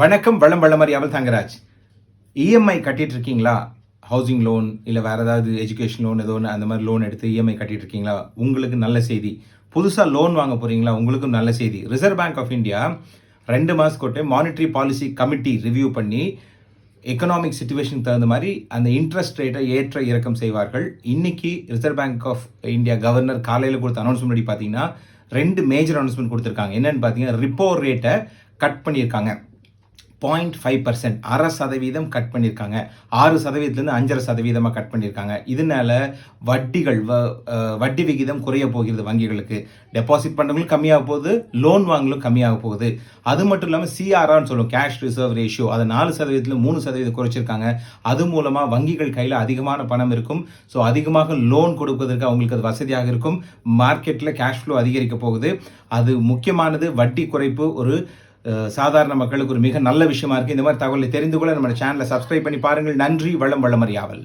வணக்கம் வளம் வளமரி அவள் தங்கராஜ். இஎம்ஐ கட்டிட்டு இருக்கீங்களா ஹவுசிங் லோன் இல்லை வேறு ஏதாவது எஜுகேஷன் லோன் ஏதோ ஒன்று அந்த மாதிரி லோன் எடுத்து இஎம்ஐ கட்டிட்டு இருக்கீங்களா உங்களுக்கு நல்ல செய்தி. புதுசாக லோன் வாங்க போகிறீங்களா உங்களுக்கும் நல்ல செய்தி. ரிசர்வ் பேங்க் ஆஃப் இந்தியா ரெண்டு மாதத்துக்கு மானிட்டரி பாலிசி கமிட்டி ரிவ்யூ பண்ணி எக்கனாமிக் சுச்சுவேஷனுக்கு தகுந்த மாதிரி அந்த இன்ட்ரெஸ்ட் ரேட்டை ஏற்ற இறக்கம் செய்வார்கள். இன்னைக்கு reserve bank of India governor காலையில் கொடுத்த அனௌன்ஸ்மெண்ட் படி பார்த்தீங்கன்னா ரெண்டு மேஜர் அனௌன்ஸ்மெண்ட் கொடுத்துருக்காங்க. என்னென்னு பார்த்தீங்கன்னா ரிப்போ ரேட்டை கட் பண்ணியிருக்காங்க. பாயிண்ட் ஃபைவ் பர்சன்ட் அரை சதவீதம் கட் பண்ணியிருக்காங்க. ஆறு சதவீதத்துலேருந்து அஞ்சரை சதவீதமாக கட் பண்ணியிருக்காங்க. இதனால வட்டிகள் வ- வட்டி விகிதம் குறைய போகிறது வங்கிகளுக்கு. டெபாசிட் பண்ணுறவங்களும் கம்மியாக போகுது லோன் வாங்கலும் கம்மியாக போகுது. அது மட்டும் இல்லாமல் சிஆர்ஆர்னு சொல்லுவோம் கேஷ் ரிசர்வ் ரேஷியோ அதை நாலு சதவீதத்தில் மூணு சதவீதம் குறைச்சிருக்காங்க. அது மூலமாக வங்கிகள் கையில் அதிகமான பணம் இருக்கும். ஸோ அதிகமாக லோன் கொடுப்பதற்கு அவங்களுக்கு அது வசதியாக இருக்கும். மார்க்கெட்டில் கேஷ் ஃப்ளோ அதிகரிக்க போகுது. அது முக்கியமானது வட்டி குறைப்பு ஒரு சாதாரண மக்களுக்கு ஒரு மிக நல்ல விஷயமா இருக்கு. இந்த மாதிரி தகவலை தெரிந்து கொள்ள நம்ம சேனலை சப்ஸ்கிரைப் பண்ணி பாருங்கள். நன்றி வளம் வளமறியாவல்